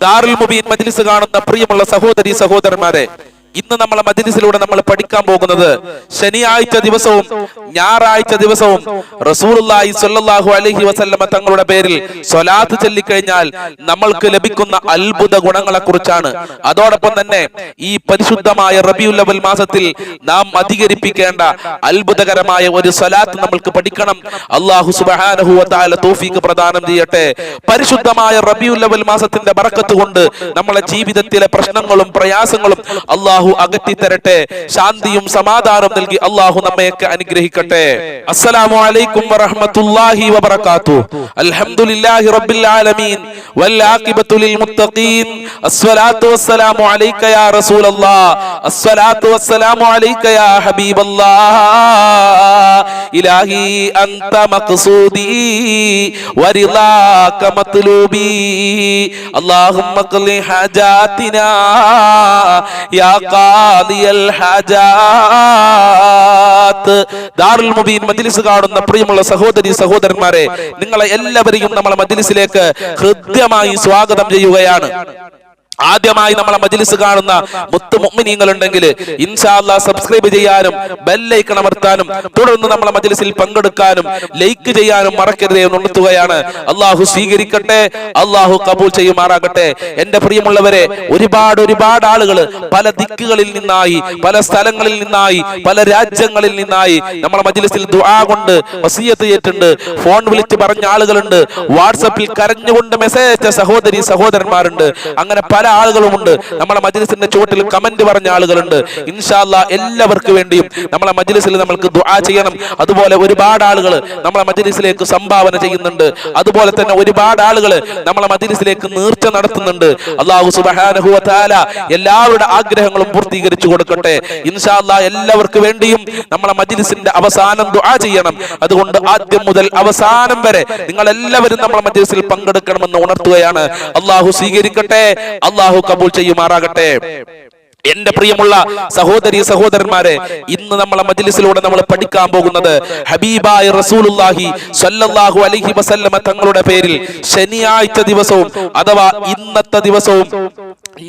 ദാറുൽ മുബീൻ മജ്ലിസ് കാണുന്ന പ്രിയമുള്ള സഹോദരി സഹോദരന്മാരെ ഇന്ന് നമ്മളെ മജ്ലിസിലൂടെ നമ്മൾ പഠിക്കാൻ പോകുന്നത് ശനിയാഴ്ച ദിവസവും ഞായറാഴ്ച ദിവസവും റസൂലുള്ളാഹി സ്വല്ലല്ലാഹു അലൈഹി വസല്ലമ തങ്ങളുടെ പേരിൽ സ്വലാത്ത് ചൊല്ലിക്കഴിഞ്ഞാൽ നമ്മൾക്ക് ലഭിക്കുന്ന അത്ഭുത ഗുണങ്ങളെ കുറിച്ചാണ് അതോടൊപ്പം തന്നെ ഈ പരിശുദ്ധമായ റബിയുൽ അവൽ മാസത്തിൽ നാം അധികരിപ്പിക്കേണ്ട അത്ഭുതകരമായ ഒരു സ്വലാത്ത് നമ്മൾക്ക് പഠിക്കണം. അള്ളാഹു സുബ്ഹാനഹു വ തൗഫീഖ് പ്രദാനം ചെയ്യട്ടെ. പരിശുദ്ധമായ റബിയുൽ അവൽ മാസത്തിന്റെ ബറക്കത്ത് കൊണ്ട് നമ്മളെ ജീവിതത്തിലെ പ്രശ്നങ്ങളും പ്രയാസങ്ങളും അള്ളാഹു അകറ്റി തരട്ടെ ശാന്തിയും സമാധാനം നൽകി അള്ളാഹു നമ്മയൊക്കെ അനുഗ്രഹിക്കട്ടെ അസ്സലാമു അലൈക്കും വറഹ്മത്തുള്ളാഹി വബറകാത്തു അൽഹംദുലില്ലാഹി റബ്ബിൽ ആലമീൻ വൽ ആഖിബത്തു ലിൽ മുത്തഖീൻ അസ്സലാത്തു വസ്സലാമു അലൈക യാ റസൂലല്ലാഹ് അസ്സലാത്തു വസ്സലാമു അലൈക യാ ഹബീബല്ലാഹ് ഇലാഹി അൻത മഖ്സൂദി വരിളാക മത്ലൂബി اللهم اقض حاجاتنا يا قاضي الحاجات ദാറുൽ മുബീൻ മജ്ലിസ് കാണുന്ന പ്രിയമുള്ള സഹോദരി സഹോദരന്മാരെ നിങ്ങളെ എല്ലാവരെയും നമ്മളെ മജ്ലിസിലേക്ക് ഹൃദ്യമായി സ്വാഗതം ചെയ്യുകയാണ്. ആദ്യമായി നമ്മളെ മജ്ലിസ് കാണുന്ന മുത്ത് മുഗ്മിനീങ്ങൾ ഉണ്ടെങ്കിൽ ഇൻഷാല്ല സബ്സ്ക്രൈബ് ചെയ്യാനും ബെല്ലൈക്കൺ അമർത്താനും തുടർന്ന് നമ്മളെ മജ്ലിസിൽ പങ്കെടുക്കാനും ലൈക്ക് ചെയ്യാനും മറക്കരുതേ എന്ന് ഉണർത്തുകയാണ്. അള്ളാഹു സ്വീകരിക്കട്ടെ അള്ളാഹു കബൂൽ ചെയ്യുമാറാകട്ടെ. എന്റെ പ്രിയമുള്ളവരെ ഒരുപാട് ഒരുപാട് ആളുകൾ പല ദിക്കുകളിൽ നിന്നായി പല സ്ഥലങ്ങളിൽ നിന്നായി പല രാജ്യങ്ങളിൽ നിന്നായി നമ്മളെ മജ്ലിസിൽ ദുആ കൊണ്ട് വസീയത്ത് ചെയ്തിട്ടുണ്ട് ഫോൺ വിളിച്ച് പറഞ്ഞ ആളുകളുണ്ട്. വാട്സപ്പിൽ കരഞ്ഞുകൊണ്ട് മെസ്സേജ് അയച്ച സഹോദരി സഹോദരന്മാരുണ്ട്. അങ്ങനെ പല ആളുകളുമുണ്ട്. നമ്മളെ മജ്ലിസിന്റെ ചുവട്ടിൽ കമന്റ് പറഞ്ഞ ആളുകളുണ്ട്. ഇൻഷാല്ല എല്ലാവർക്കും വേണ്ടിയും നമ്മളെ മജ്ലിസിൽ നമ്മൾക്ക് ദുആ ചെയ്യണം. അതുപോലെ ഒരുപാട് ആളുകൾ നമ്മളെ മജ്ലിസിലേക്ക് സംഭാവന ചെയ്യുന്നുണ്ട്. അതുപോലെ തന്നെ ഒരുപാട് ആളുകൾ നമ്മളെ മജ്ലിസിലേക്ക് നീർച്ച നടത്തുന്നുണ്ട്. അള്ളാഹു സുബ്ഹാനഹു താല എല്ലാവരുടെ ആഗ്രഹങ്ങളും പൂർത്തീകരിച്ചു കൊടുക്കട്ടെ. ഇൻഷാല്ല എല്ലാവർക്കും വേണ്ടിയും നമ്മളെ മജ്ലിസിന്റെ അവസാനം ദുആ ചെയ്യണം. അതുകൊണ്ട് ആദ്യം മുതൽ അവസാനം വരെ നിങ്ങൾ എല്ലാവരും നമ്മളെ മജ്ലിസിൽ പങ്കെടുക്കണമെന്ന് ഉണർത്തുകയാണ്. അള്ളാഹു സ്വീകരിക്കട്ടെ. അള്ളാഹു കബൂൽ ചെയ്യുമാറാകട്ടെ. എന്റെ പ്രിയമുള്ള സഹോദരി സഹോദരന്മാരെ ഇന്ന് നമ്മളെ മജ്ലിസിലൂടെ നമ്മൾ പഠിക്കാൻ പോകുന്നത് ഹബീബായ റസൂലുല്ലാഹി സല്ലല്ലാഹു അലൈഹി വസല്ലമ തങ്ങളുടെ പേരിൽ ശനിയാഴ്ച ദിവസവും അഥവാ ഇന്നത്തെ ദിവസവും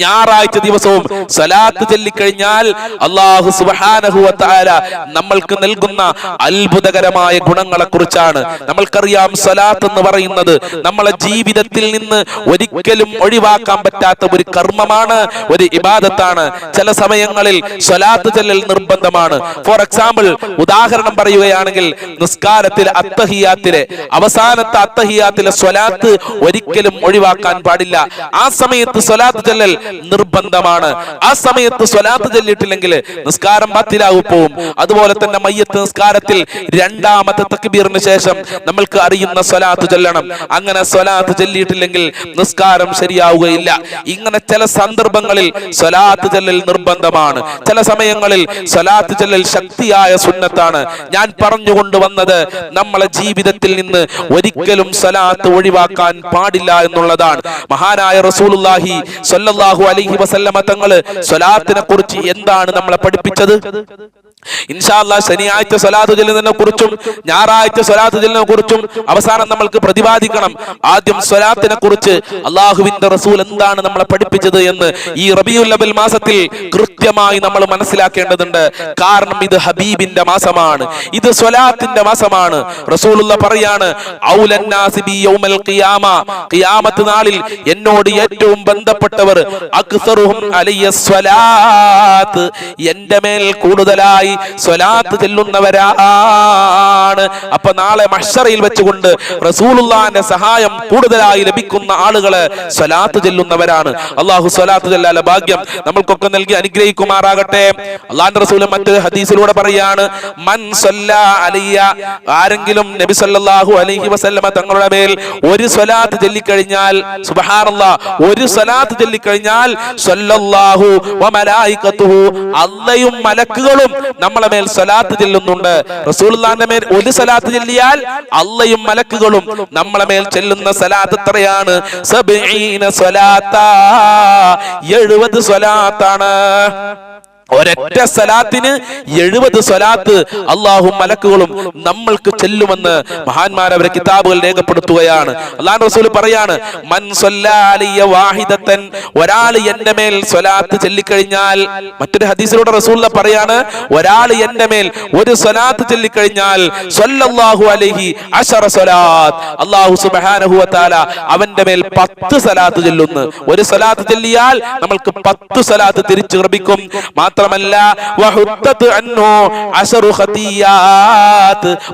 ഞായറാഴ്ച ദിവസവും സലാത്ത് ചൊല്ലിക്കഴിഞ്ഞാൽ അള്ളാഹു സുബ്ഹാനഹു വ തആല നമ്മൾക്ക് നൽകുന്ന അത്ഭുതകരമായ ഗുണങ്ങളെ കുറിച്ചാണ് നമ്മൾക്കറിയാം സലാത്ത് എന്ന് പറയുന്നത് നമ്മളെ ജീവിതത്തിൽ നിന്ന് ഒരിക്കലും ഒഴിവാക്കാൻ പറ്റാത്ത ഒരു കർമ്മമാണ് ഒരു ഇബാദത്താണ്. ചില സമയങ്ങളിൽ സ്വലാത്ത് ചെല്ലൽ നിർബന്ധമാണ്. ഫോർ എക്സാമ്പിൾ ഉദാഹരണം പറയുകയാണെങ്കിൽ നിസ്കാരത്തിൽ അത്തഹിയാത്തിലെ അവസാനത്തെ അത്തഹിയാത്തിലെ സ്വലാത്ത് ഒരിക്കലും ഒഴിവാക്കാൻ പാടില്ല. ആ സമയത്ത് സ്വലാത്ത് ചെല്ലൽ നിർബന്ധമാണ്. ആ സമയത്ത് സ്വലാത്ത് ചൊല്ലിയിട്ടില്ലെങ്കിൽ നിസ്കാരം ബാത്തിലാവും പോവും. അതുപോലെ തന്നെ മയ്യത്ത് നിസ്കാരത്തിൽ രണ്ടാമത്തെ തക്ബീറിന് ശേഷം നമ്മൾക്ക് അറിയുന്ന സ്വലാത്ത് ചൊല്ലണം. അങ്ങനെ സ്വലാത്ത് ചൊല്ലിയിട്ടില്ലെങ്കിൽ നിസ്കാരം ശരിയാവുകയില്ല. ഇങ്ങനെ ചില സന്ദർഭങ്ങളിൽ സ്വലാത്ത് ചെല്ലൽ നിർബന്ധമാണ്. ചില സമയങ്ങളിൽ സലാത്ത് ചെല്ലൽ ശക്തിയായ സുന്നത്താണ്. ഞാൻ പറഞ്ഞുകൊണ്ട് വന്നത് നമ്മളെ ജീവിതത്തിൽ നിന്ന് ഒരിക്കലും സലാത്ത് ഒഴിവാക്കാൻ പാടില്ല എന്നുള്ളതാണ്. മഹാനായ റസൂലുള്ളാഹി സ്വല്ലല്ലാഹു അലൈഹി വസല്ലമ തങ്ങൾ സ്വലാത്തിനെ കുറിച്ച് എന്താണ് നമ്മളെ പഠിപ്പിച്ചത്? ഇൻഷാല്ല ശനിയാഴ്ച സ്വലാത്ത് ചെല്ലുന്നതിനെ കുറിച്ചും ഞായറാഴ്ച സ്വലാത്ത് ചെല്ലുന്നതിനെ കുറിച്ചും അവസാനം നമ്മൾക്ക് പ്രതിപാദിക്കണം. ആദ്യം സ്വലാത്തിനെ കുറിച്ച് അള്ളാഹുവിന്റെ റസൂൽ എന്താണ് നമ്മളെ പഠിപ്പിച്ചത് എന്ന് ഈ റബിയുൽ അബിൽ മാസത്തിൽ കൃത്യമായി നമ്മൾ മനസ്സിലാക്കേണ്ടതുണ്ട്. കാരണം ഇത് ഹബീബിന്റെ മാസമാണ്. ഇത് സ്വലാത്തിന്റെ മാസമാണ്. റസൂലുള്ള പറയാണ് ഖിയാമത്ത് നാളിൽ എന്നോട് ഏറ്റവും ബന്ധപ്പെട്ടവർ അക്സറുഹും സ്വലാത്ത്. എന്റെ മേൽ കൂടുതലായി സ്വലാത്ത് ചെല്ലുന്നവരാണ്. അപ്പൊ നാളെ മഷറയിൽ വെച്ചുകൊണ്ട് റസൂലുള്ളാന്റെ സഹായം കൂടുതലായി ലഭിക്കുന്ന ആളുകൾ സ്വലാത്ത് ചെല്ലുന്നവരാണ്. അള്ളാഹു സ്വലാത്ത് ചെല്ലാല ഭാഗ്യം നമ്മൾക്കൊക്കെ നൽകി അനുഗ്രഹിക്കുമാറാകട്ടെ. അള്ളാന്റെ റസൂൽ മറ്റ് ഹദീസിലൂടെ പറയാണ് മൻ അലിയ ആരെങ്കിലും നബി സല്ലല്ലാഹു അലൈഹി വസല്ലമ തങ്ങളുടെ മേൽ ഒരു സ്വലാത്ത് ചൊല്ലിക്കഴിഞ്ഞാൽ സുബ്ഹാനല്ലാഹ് ഒരു സ്വലാത്ത് ചൊല്ലിക്കഴിഞ്ഞാൽ സല്ലല്ലാഹു വമലായികത്തുഹു മലായികത്തുഹു അള്ളയും മലക്കുകളും നമ്മളെ മേൽ സ്വലാത്ത് ചെല്ലുന്നുണ്ട്. റസൂലുള്ളാന്റെ മേൽ ഒരു സ്വലാത്ത് ചെല്ലിയാൽ അള്ളയും മലക്കുകളും നമ്മളെ മേൽ ചെല്ലുന്ന സ്വലാത്ത് എത്രയാണ്? എഴുപത് സ്വലാത്താണ്. ഒരൊറ്റ സലാത്തിന് എഴുപത് സ്വലാത്ത് അള്ളാഹും മലക്കുകളും നമ്മൾക്ക് ചെല്ലുമെന്ന് മഹാന്മാർ അവരെ കിതാബുകൾ രേഖപ്പെടുത്തുകയാണ്. അള്ളാഹു റസൂൽ പറയാണ് മൻ വാഹിദത്തൻ ഒരാൾ എന്റെ മേൽ സ്വലാത്ത് ചൊല്ലിക്കഴിഞ്ഞാൽ മറ്റൊരു ഹദീസിലൂടെ റസൂൽ പറയാണ് ഒരാൾ എന്റെ മേൽ ഒരു സ്വലാത്ത് ചൊല്ലിക്കഴിഞ്ഞാൽ അലൈഹി അശറ അള്ളാഹു സുബ്ഹാനഹു വതആല അവന്റെ മേൽ പത്ത് സ്വലാത്ത് ചൊല്ലുന്നു. ഒരു സ്വലാത്ത് ചൊല്ലിയാൽ നമ്മൾക്ക് പത്ത് സ്വലാത്ത് തിരിച്ചു ലഭിക്കും. മാത്രമല്ല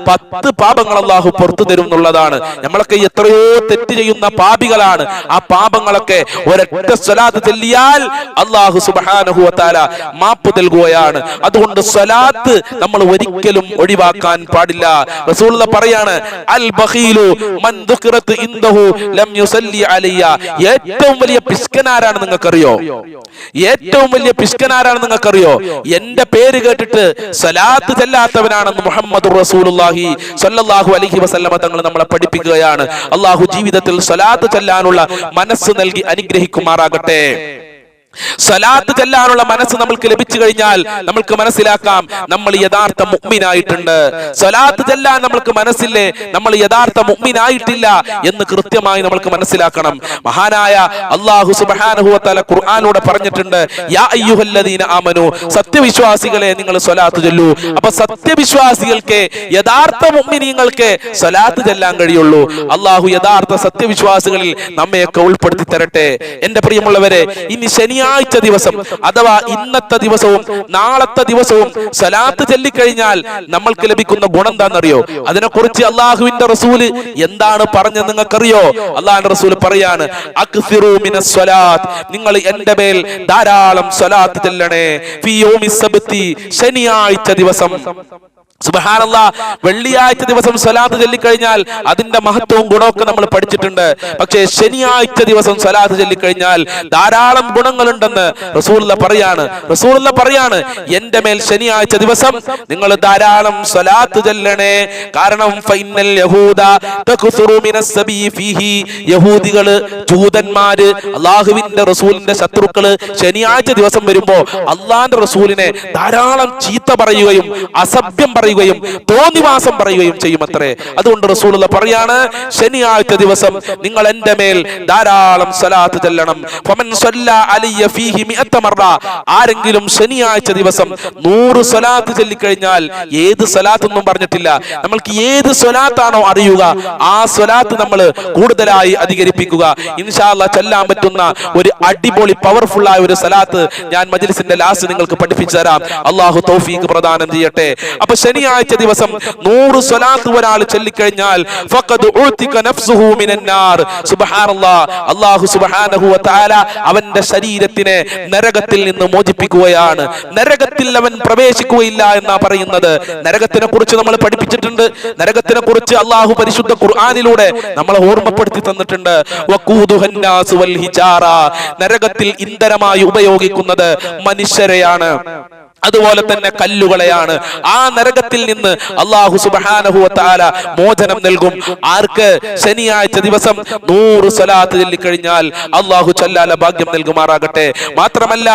പത്ത് പാപങ്ങൾ അള്ളാഹു പുറത്തു തരും എന്നുള്ളതാണ്. നമ്മളൊക്കെ എത്രയോ തെറ്റ് ചെയ്യുന്ന പാപികളാണ്. ആ പാപങ്ങളൊക്കെ ഒരൊറ്റ സ്വലാത്ത് ചൊല്ലിയാൽ അള്ളാഹു സുബ്ഹാനഹു വതആല മാപ്പ് നൽകുകയാണ്. അതുകൊണ്ട് സ്വലാത്ത് നമ്മൾ ഒരിക്കലും ഒഴിവാക്കാൻ പാടില്ല. റസൂലുള്ള പറയാണ് അൽ ബഖീലു മൻ ദുഖിറത്ത് ഇൻദഹു ലം യുസല്ലി അലയ്യ. ഏറ്റവും വലിയ പിസ്കനാരാണ് നിങ്ങൾക്കറിയോ? ഏറ്റവും വലിയ പിസ്കനാരാണ് നിങ്ങൾക്കറിയോ? എന്റെ പേര് കേട്ടിട്ട് സലാത്ത് ചെല്ലാത്തവനാണെന്ന് മുഹമ്മദ് റസൂലുള്ളാഹി സ്വല്ലല്ലാഹു അലൈഹി വസല്ലമ തങ്ങൾ നമ്മളെ പഠിപ്പിക്കുകയാണ്. അള്ളാഹു ജീവിതത്തിൽ സലാത്ത് ചെല്ലാനുള്ള മനസ്സ് നൽകി അനുഗ്രഹിക്കുമാറാകട്ടെ. സലാത്ത് ചെല്ലാനുള്ള മനസ്സ് നമ്മൾക്ക് ലഭിച്ചു കഴിഞ്ഞാൽ നമ്മൾക്ക് മനസ്സിലാക്കാം നമ്മൾ യഥാർത്ഥ മുഗ്മിനായിട്ടുണ്ട്. സ്വലാത്ത് ചെല്ലാൻ നമ്മൾക്ക് മനസ്സില്ലേ? നമ്മൾ യഥാർത്ഥ മുഗ്മിനായിട്ടില്ല എന്ന് കൃത്യമായി നമ്മൾക്ക് മനസ്സിലാക്കണം. മഹാനായ അള്ളാഹു സുബ്ഹാനഹു വതആല ഖുർആനിലൂടെ പറഞ്ഞിട്ടുണ്ട് യാ അയ്യുഹല്ലദീന ആമനു സത്യവിശ്വാസികളെ നിങ്ങൾ സ്വലാത്ത് ചൊല്ലൂ. അപ്പൊ സത്യവിശ്വാസികൾക്ക് യഥാർത്ഥ മുഗ്മിനീങ്ങൾക്ക് സ്വലാത്ത് ചെല്ലാൻ കഴിയുള്ളൂ. അള്ളാഹു യഥാർത്ഥ സത്യവിശ്വാസികളിൽ നമ്മയൊക്കെ ഉൾപ്പെടുത്തി തരട്ടെ. എന്റെ പ്രിയമുള്ളവരെ ഇനി ശനിയാഴ്ച ദിവസം അഥവാ ഇന്നത്തെ ദിവസവും നാളത്തെ ദിവസവും സലാത്ത് ചൊല്ലിക്കഴിഞ്ഞാൽ നമ്മൾക്ക് ലഭിക്കുന്ന ഗുണം എന്താണെന്നറിയോ? അതിനെക്കുറിച്ച് അള്ളാഹുവിന്റെ റസൂൽ എന്താണ് പറഞ്ഞത് നിങ്ങൾക്കറിയോ? അള്ളാഹിന്റെ റസൂൽ പറയാണ് നിങ്ങൾ എന്റെ മേൽ ധാരാളം സ്വലാത്ത് ചെല്ലണേ. ശനിയാഴ്ച ദിവസം. സുബഹാനല്ലാ വെള്ളിയാഴ്ച ദിവസം സ്വലാത്ത് ചൊല്ലിക്കഴിഞ്ഞാൽ അതിന്റെ മഹത്വവും ഗുണമൊക്കെ നമ്മൾ പഠിച്ചിട്ടുണ്ട്. പക്ഷേ ശനിയാഴ്ച ദിവസം സ്വലാത്ത് ചൊല്ലിക്കഴിഞ്ഞാൽ ധാരാളം ഗുണങ്ങളുണ്ടെന്ന് റസൂലുള്ള പറയാണ്. റസൂലുള്ള പറയാണ് എന്റെ മേൽ ശനിയാഴ്ച ദിവസം നിങ്ങൾ ധാരാളം സ്വലാത്ത് ചൊല്ലണേ. കാരണം ഫൈനൽ യഹൂദ യഹൂദികൾ ജൂതന്മാര് അള്ളാഹുവിന്റെ റസൂലിന്റെ ശത്രുക്കൾ ശനിയാഴ്ച ദിവസം വരുമ്പോ അള്ളാന്റെ റസൂലിനെ ധാരാളം ചീത്ത പറയുകയും അസഭ്യം പറയുകയും തോന്നിവാസം പറയുകയും ചെയ്യും അത്രേ അതുകൊണ്ട് റസൂലുള്ള പറയാണ് ശനിയാഴ്ച ദിവസം നിങ്ങൾ എന്റെ മേൽ ധാരാളം സലാത്ത് ചെല്ലണം. ആരെങ്കിലും ശനിയാഴ്ച ദിവസം നൂറ് സ്വലാത്ത് ചൊല്ലിക്കഴിഞ്ഞാൽ ഏത് സ്വലാത്ത് ഒന്നും പറഞ്ഞിട്ടില്ല. നമ്മൾക്ക് ഏത് സ്വലാത്താണോ അറിയുക ആ സ്വലാത്ത് നമ്മൾ കൂടുതലായി അധികരിപ്പിക്കുക. ഇൻഷാല്ല ചൊല്ലാൻ പറ്റുന്ന ഒരു അടിപൊളി പവർഫുൾ ആയ ഒരു സലാത്ത് ഞാൻ മജ്ലിസിന്റെ ലാസ്റ്റ് നിങ്ങൾക്ക് പഠിപ്പിച്ചു തരാം അള്ളാഹു തൗഫീഖ് പ്രദാനം ചെയ്യട്ടെ. അപ്പൊ ശനിയാഴ്ച ദിവസം നൂറ് സ്വലാത്ത് ഒരാൾ ചൊല്ലിക്കഴിഞ്ഞാൽ അവന്റെ ശരീരത്തിനെ നരകത്തിൽ നിന്ന് മോചിപ്പിക്കുകയാണ്. നരകത്തിൽ അവൻ പ്രവേശിക്കുകയില്ല എന്നാ പറയുന്നത്. നരകത്തിനെ കുറിച്ച് നമ്മൾ പഠിപ്പിച്ചിട്ടുണ്ട്. നരകത്തിനെ കുറിച്ച് അള്ളാഹു പരിശുദ്ധ ഖുർആാനിലൂടെ നമ്മളെ ഓർമ്മപ്പെടുത്തി തന്നിട്ടുണ്ട്. നരകത്തിൽ ഇന്ധനമായി ഉപയോഗിക്കുന്നത് മനുഷ്യരെയാണ്. അതുപോലെ തന്നെ കല്ലുകളെയാണ്. ആ നരകത്തിൽ നിന്ന് അള്ളാഹു സുബ്ഹാനഹു വതആല മോചനം നൽകും. ആർക്ക്? ശനിയാഴ്ച ദിവസം നൂറ് സ്വലാത്ത് ചൊല്ലിക്കഴിഞ്ഞാൽ അള്ളാഹു ചൊല്ലാല ഭാഗ്യം നൽകുമാറാകട്ടെ. മാത്രമല്ല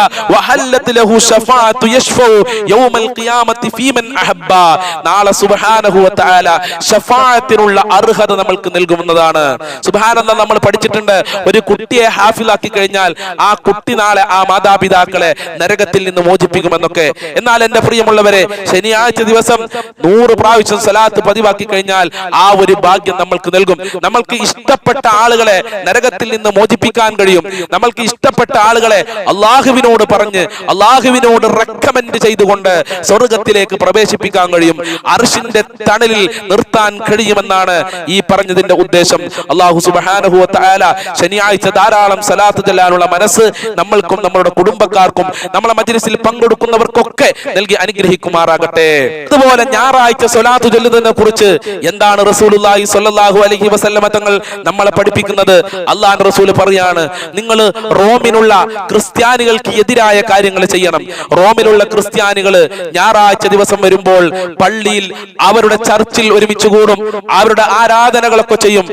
നാളെ സുബ്ഹാനഹു വതആല ശഫാഅത്തിനുള്ള അർഹത നമ്മൾക്ക് നൽകുന്നതാണ്. സുബ്ഹാനല്ലാഹ് നമ്മൾ പഠിച്ചിട്ടുണ്ട് ഒരു കുട്ടിയെ ഹാഫിലാക്കി കഴിഞ്ഞാൽ ആ കുട്ടി നാളെ ആ മാതാപിതാക്കളെ നരകത്തിൽ നിന്ന് മോചിപ്പിക്കുമെന്നൊക്കെ. എന്നാൽ എന്റെ പ്രിയമുള്ളവരെ ശനിയാഴ്ച ദിവസം നൂറ് പ്രാവശ്യം സലാത്ത് പതിവാക്കി കഴിഞ്ഞാൽ ആ ഒരു ഭാഗ്യം നമ്മൾക്ക് നൽകും. നമ്മൾക്ക് ഇഷ്ടപ്പെട്ട ആളുകളെ നരകത്തിൽ നിന്ന് മോചിപ്പിക്കാൻ കഴിയും. നമ്മൾക്ക് ഇഷ്ടപ്പെട്ട ആളുകളെ അള്ളാഹുവിനോട് പറഞ്ഞ് അള്ളാഹുവിനോട് റെക്കമെൻഡ് ചെയ്തുകൊണ്ട് സ്വർഗത്തിലേക്ക് പ്രവേശിപ്പിക്കാൻ കഴിയും. അർഷിന്റെ തണലിൽ നിർത്താൻ കഴിയുമെന്നാണ് ഈ പറഞ്ഞതിന്റെ ഉദ്ദേശം. അള്ളാഹു സുബാനഹു തആല ശനിയാഴ്ച ധാരാളം സലാത്ത് ചെല്ലാനുള്ള മനസ്സ് നമ്മൾക്കും നമ്മുടെ കുടുംബക്കാർക്കും നമ്മളെ മജ്ലിസിൽ പങ്കെടുക്കുന്നവർക്കൊക്കെ ഒക്കെ നൽകി അനുഗ്രഹിക്കുമാറാകട്ടെ. അതുപോലെ ഞായറാഴ്ച സ്വലാത്ത് ചൊല്ലുന്നതിനെ കുറിച്ച് എന്താണ് റസൂലുള്ളാഹി സ്വല്ലല്ലാഹു അലൈഹി വസല്ലമ തങ്ങൾ നമ്മളെ പഠിപ്പിക്കുന്നത്? അള്ളാഹ് റസൂൽ പറയാണ് നിങ്ങൾ റോമിനുള്ള ക്രിസ്ത്യാനികൾക്ക് എതിരായ കാര്യങ്ങൾ ചെയ്യണം. റോമിലുള്ള ക്രിസ്ത്യാനികൾ ഞായറാഴ്ച ദിവസം വരുമ്പോൾ പള്ളിയിൽ അവരുടെ ചർച്ചിൽ ഒരുമിച്ച് കൂടും അവരുടെ ആരാധനകളൊക്കെ ചെയ്യും.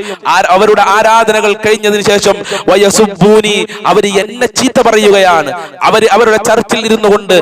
അവരുടെ ആരാധനകൾ കഴിഞ്ഞതിന് ശേഷം വയസുബൂനി അവർ എന്നെ ചീത്ത പറയുകയാണ്. അവർ അവരുടെ ചർച്ചിൽ ഇരുന്നു കൊണ്ട്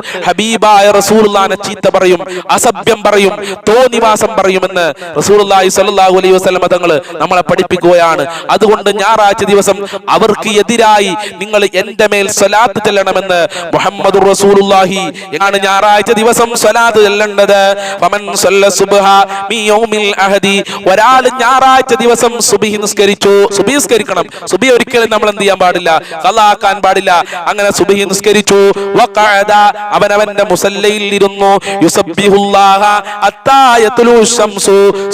ഹബീബായ റസൂലുള്ളാനെ ചീത്ത പറയും അസഭ്യം പറയും തോന്നിവാസം പറയുമെന്ന് റസൂലുള്ളാഹി സ്വല്ലല്ലാഹു അലൈഹി വസല്ലം തങ്ങൾ നമ്മളെ പഠിപ്പിക്കുകയാണ്. അതുകൊണ്ട് ഞായറാഴ്ച ദിവസം അവർക്ക് എതിരായി നിങ്ങൾ എന്റെ മേൽ സ്വലാത്ത് ചെല്ലണമെന്ന് മുഹമ്മദ് റസൂലുള്ളാഹി ആണ് ഞായറാഴ്ച ദിവസം സ്വലാത്ത് ചെല്ലേണ്ടത്. ഫമൻ സല്ല സുബ്ഹ മി യൗമിൽ അഹദി. ഒരാൾ ഞായറാഴ്ച ദിവസം സുബഹി നിസ്കരിച്ചു സുബ്ഹി നിസ്കരിക്കണം. സുബ്ഹി ഒരിക്കലും നമ്മൾ എന്ത് ചെയ്യാൻ പാടില്ല ഖലാക്കാൻ പാടില്ല. അങ്ങനെ സുബഹി നിസ്കരിച്ചു വഖഅദ അവൻ അവന്റെ മുസല്ലയിൽ ഇരുന്നു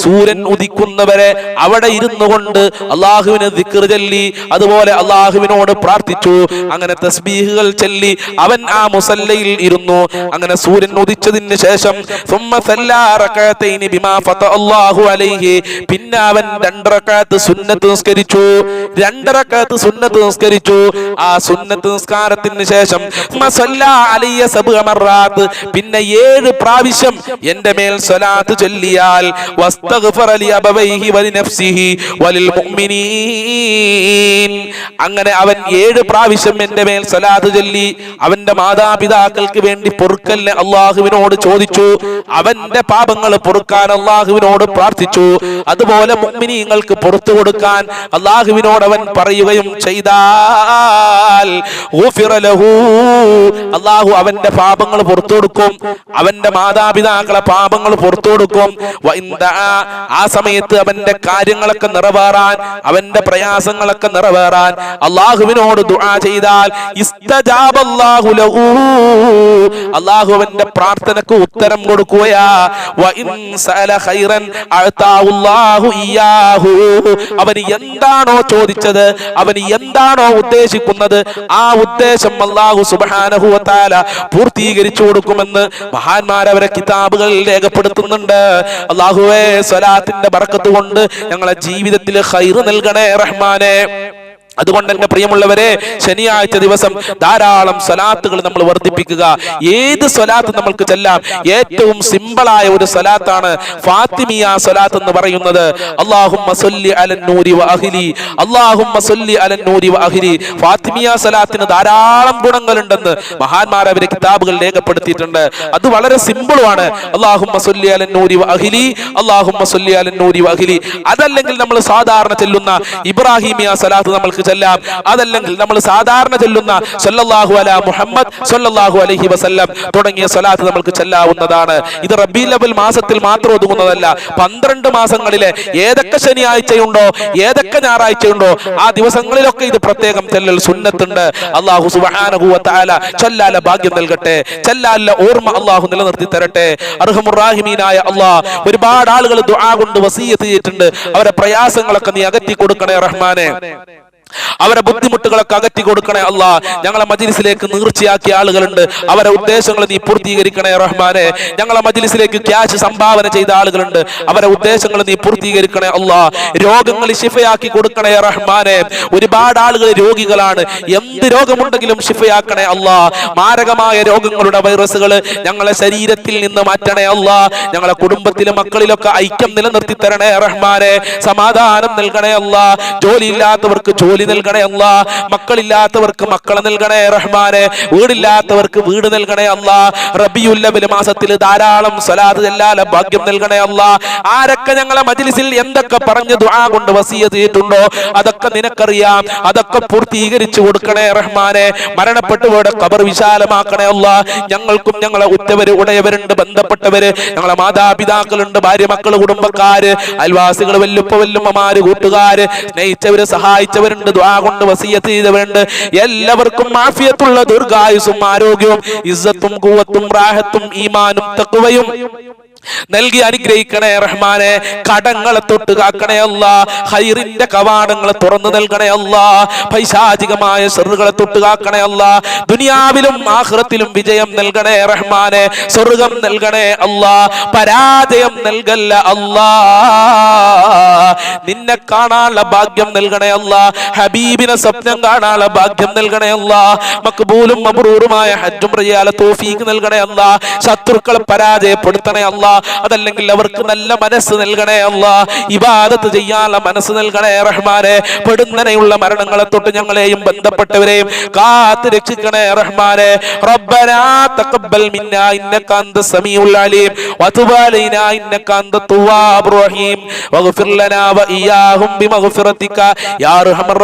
സൂര്യൻ ഉദിക്കുന്നവരെ അവിടെ ഇരുന്നു കൊണ്ട് അള്ളാഹുവിനെ ദിക്കർ ചൊല്ലി അതുപോലെ അള്ളാഹുവിനോട് പ്രാർത്ഥിച്ചു. അങ്ങനെ തസ്ബീഹുകൾ ചൊല്ലി അവൻ ആ മുസല്ലയിൽ ഇരുന്നു. അങ്ങനെ സൂര്യൻ ഉദിച്ചതിന് ശേഷം പിന്നെ അവൻ രണ്ടറക്കാത്ത് സുന്നത്ത് നിസ്കരിച്ചു. രണ്ടറക്കാത്ത് സുന്നത്ത് നിസ്കരിച്ചു. ആ സുന്നത്ത് നിസ്കാരത്തിന് ശേഷം സ്വലാത്ത് പിന്നെ ഏഴ് പ്രാവശ്യം എന്റെ മേൽ സ്വലാത്ത് ചൊല്ലിയാൽ അങ്ങനെ അവൻ ഏഴ് പ്രാവശ്യം എന്റെ മേൽ സ്വലാത്ത് ചൊല്ലി അവന്റെ മാതാപിതാക്കൾക്ക് വേണ്ടി പൊറുക്കലിനെ അള്ളാഹുവിനോട് ചോദിച്ചു അവന്റെ പാപങ്ങൾ പൊറുക്കാൻ അള്ളാഹുവിനോട് പ്രാർത്ഥിച്ചു. അതുപോലെ മുമ്മിനിങ്ങൾക്ക് പുറത്തു കൊടുക്കാൻ അള്ളാഹുവിനോട് അവൻ പറയുകയും ചെയ്താൽ അള്ളാഹു അവന്റെ പാപങ്ങൾ പുറത്തു കൊടുക്കും അവന്റെ മാതാപിതാക്കളെ പാപങ്ങൾ പുറത്തു കൊടുക്കും ആ സമയത്ത് അവന്റെ കാര്യങ്ങളൊക്കെ നിറവേറാൻ അവന്റെ പ്രയാസങ്ങളൊക്കെ നിറവേറാൻ അള്ളാഹുവിനോട് ദുആ ചെയ്താൽ. അള്ളാഹു അവന്റെ പ്രാർത്ഥനക്ക് ഉത്തരം കൊടുക്കുകയാ. അവന് എന്താണോ ചോദിച്ചത് അവന് എന്താണോ ഉദ്ദേശിക്കുന്നത് ആ ഉദ്ദേശം അള്ളാഹു തആല പൂർത്തീകരിച്ചു കൊടുക്കുമെന്ന് മഹാന്മാർ അവരെ കിതാബുകളിൽ രേഖപ്പെടുത്തുന്നുണ്ട്. അള്ളാഹുവേ സ്വലാത്തിന്റെ ബറക്കത്ത് കൊണ്ട് ഞങ്ങളെ ജീവിതത്തിൽ ഹൈറ് നൽകണേ റഹ്മാനെ. അതുകൊണ്ട് തന്നെ പ്രിയമുള്ളവരെ ശനിയാഴ്ച ദിവസം ധാരാളം സ്വലാത്തുകൾ നമ്മൾ വർദ്ധിപ്പിക്കുക. ഏത് സ്വലാത്ത് നമ്മൾക്ക് ചെല്ലാം? ഏറ്റവും സിമ്പിളായ ഒരു സ്വലാത്താണ് ഫാത്തിമിയ സ്വലാത്ത് എന്ന് പറയുന്നത്. ഫാത്തിമിയ സ്വലാത്തിന് ധാരാളം ഗുണങ്ങളുണ്ടെന്ന് മഹാന്മാർ അവരെ കിതാബുകൾ രേഖപ്പെടുത്തിയിട്ടുണ്ട്. അത് വളരെ സിമ്പിളുമാണ്. അഹ്ലി അതല്ലെങ്കിൽ നമ്മൾ സാധാരണ ചെല്ലുന്ന ഇബ്രാഹിമിയ സ്വലാത്ത് നമ്മൾക്ക് ചെല്ലാം. അതല്ലെങ്കിൽ നമ്മൾ സാധാരണ ചെല്ലുന്ന സല്ലല്ലാഹു അല മുഹമ്മദ് സല്ലല്ലാഹു അലൈഹി വസല്ലം തുടങ്ങിയ സ്വലാത്ത് നമ്മൾക്ക് ചെല്ലാവുന്നതാണ്. ഇത് റബീൽ അവൽ മാസത്തിൽ മാത്രം ഒതുങ്ങുന്നതല്ല. പന്ത്രണ്ട് മാസങ്ങളിലെ ഏതൊക്കെ ശനിയാഴ്ചയുണ്ടോ ഏതൊക്കെ ഞായറാഴ്ചയുണ്ടോ ആ ദിവസങ്ങളിലൊക്കെ ഇത് പ്രത്യേകം ചെല്ലൽ സുന്നത്തുണ്ട്. അള്ളാഹു സുബ്ഹാനഹു വ തആല ചൊല്ലാല ഭാഗ്യം നൽകട്ടെ. ചെല്ലാല ഓർമ്മ അള്ളാഹു നിലനിർത്തി തരട്ടെ. അർഹമുറാഹിമീനായ അള്ളാഹ് ഒരുപാട് ആളുകൾ ദുആ കൊണ്ട് വസീയത്ത് ചെയ്തിട്ടുണ്ട്. അവരെ പ്രയാസങ്ങളൊക്കെ നീ അകറ്റി കൊടുക്കണേ റഹ്മാനെ. അവരെ ബുദ്ധിമുട്ടുകളൊക്കെ അകറ്റി കൊടുക്കണേ അല്ല. ഞങ്ങളെ മജിലിസിലേക്ക് നീർച്ചയാക്കിയ ആളുകളുണ്ട്. അവരെ ഉദ്ദേശങ്ങൾ നീ പൂർത്തീകരിക്കണേ റഹ്മാനെ. ഞങ്ങളെ മജിലിസിലേക്ക് ക്യാഷ് സംഭാവന ചെയ്ത ആളുകളുണ്ട്. അവരെ ഉദ്ദേശങ്ങൾ നീ പൂർത്തീകരിക്കണേ അല്ല. രോഗങ്ങൾ ശിഫയാക്കി കൊടുക്കണേ റഹ്മാനെ. ഒരുപാട് ആളുകൾ രോഗികളാണ്. എന്ത് രോഗമുണ്ടെങ്കിലും ശിഫയാക്കണേ അല്ല. മാരകമായ രോഗങ്ങളുടെ വൈറസുകൾ ഞങ്ങളെ ശരീരത്തിൽ നിന്ന് മാറ്റണേ അല്ല. ഞങ്ങളെ കുടുംബത്തിലും മക്കളിലൊക്കെ ഐക്യം നിലനിർത്തി തരണേ റഹ്മാനെ. സമാധാനം നൽകണേ അല്ല. ജോലിയില്ലാത്തവർക്ക് ജോലി നൽകണേ അല്ല. മക്കളില്ലാത്തവർക്ക് മക്കളെ നൽകണേ റഹ്മാനെ. വീടില്ലാത്തവർക്ക് വീട് നൽകണേ അല്ല. റബിയുല്ലബിൽ മാസത്തിൽ ധാരാളം സ്വലാത്ത് ചെല്ലാല ഭാഗ്യം നൽകണേ അല്ല. ആരൊക്കെ ഞങ്ങളെ മജ്ലിസിൽ എന്തൊക്കെ പറഞ്ഞ് ദുആ കൊണ്ട് വസീയ ചെയ്തിട്ടുണ്ടോ? അതൊക്കെ നിനക്കറിയാം. അതൊക്കെ പൂർത്തീകരിച്ചു കൊടുക്കണേ റഹ്മാനെ. മരണപ്പെട്ടുപോയുടെ കബർ വിശാലമാക്കണേ അല്ല. ഞങ്ങൾക്കും ഞങ്ങളെ ഉറ്റവര് ഉടയവരുണ്ട് ബന്ധപ്പെട്ടവര്. ഞങ്ങളെ മാതാപിതാക്കളുണ്ട് ഭാര്യ മക്കൾ കുടുംബക്കാര് അയൽവാസികൾ വല്ലുപ്പ വല്ലുമ്മമാര് കൂട്ടുകാര് സ്നേഹിച്ചവര് സഹായിച്ചവരുണ്ട് ദുആ കൊണ്ട് വസിയത്ത് ചെയ്തവരുണ്ട്. എല്ലാവർക്കും മാഫിയത്തുള്ള ദീർഘായുസും ആരോഗ്യവും ഇസ്സത്തും കൂവത്തും റാഹത്തും ഈമാനും തക്കുവയും നൽകി അനുഗ്രഹിക്കണേ റഹ്മാനെ. കടങ്ങളെ തൊട്ട് കാക്കണേ അല്ല. ഹൈറിന്റെ കവാടങ്ങളെ തുറന്നു നൽകണേ അല്ല. പൈശാചികമായ സെറുകളെ തൊട്ട് കാക്കണേ അല്ല. ദുനിയാവിലും ആഹ്റത്തിലും വിജയം നൽകണേ റഹ്മാനെ. സ്വർഗം നൽകണേ അല്ല. പരാജയം നൽകല്ല അല്ല. നിന്നെ കാണാനുള്ള ഭാഗ്യം നൽകണേ അല്ല. ഹബീബിനെ സ്വപ്നം കാണാനുള്ള ഭാഗ്യം നൽകണേ അല്ല. മക്ബൂലും മബ്രൂറുമായ ഹജ്ജും റിയാല തോഫീക്ക് നൽകണേ അല്ല. ശത്രുക്കളെ പരാജയപ്പെടുത്തണേ അല്ല. അതല്ലെങ്കിൽ അവർക്ക് നല്ല മനസ്സ് നൽകണേ അല്ല. ഇബാദത്ത് ചെയ്യാനുള്ള മനസ്സ് നൽകണേ റഹ്മാനെ. പെടുന്നനെയുള്ള മരണങ്ങളെ തൊട്ട് ഞങ്ങളെയും ബന്ധപ്പെട്ടവരെയും കാത്ത് രക്ഷിക്കണേ റഹ്മാനെ. റബ്ബനാ തഖബ്ബൽ മിന്നാ ഇന്നക അന്ത സമീഉൽ അലീം. വതുബ അലൈനാ ഇന്നക അന്ത തവ്വാബുർ റഹീം. വഗ്ഫിർ ലനാ വഇയാഹും ബിമഗ്ഫിറതിക യാ അർഹമർ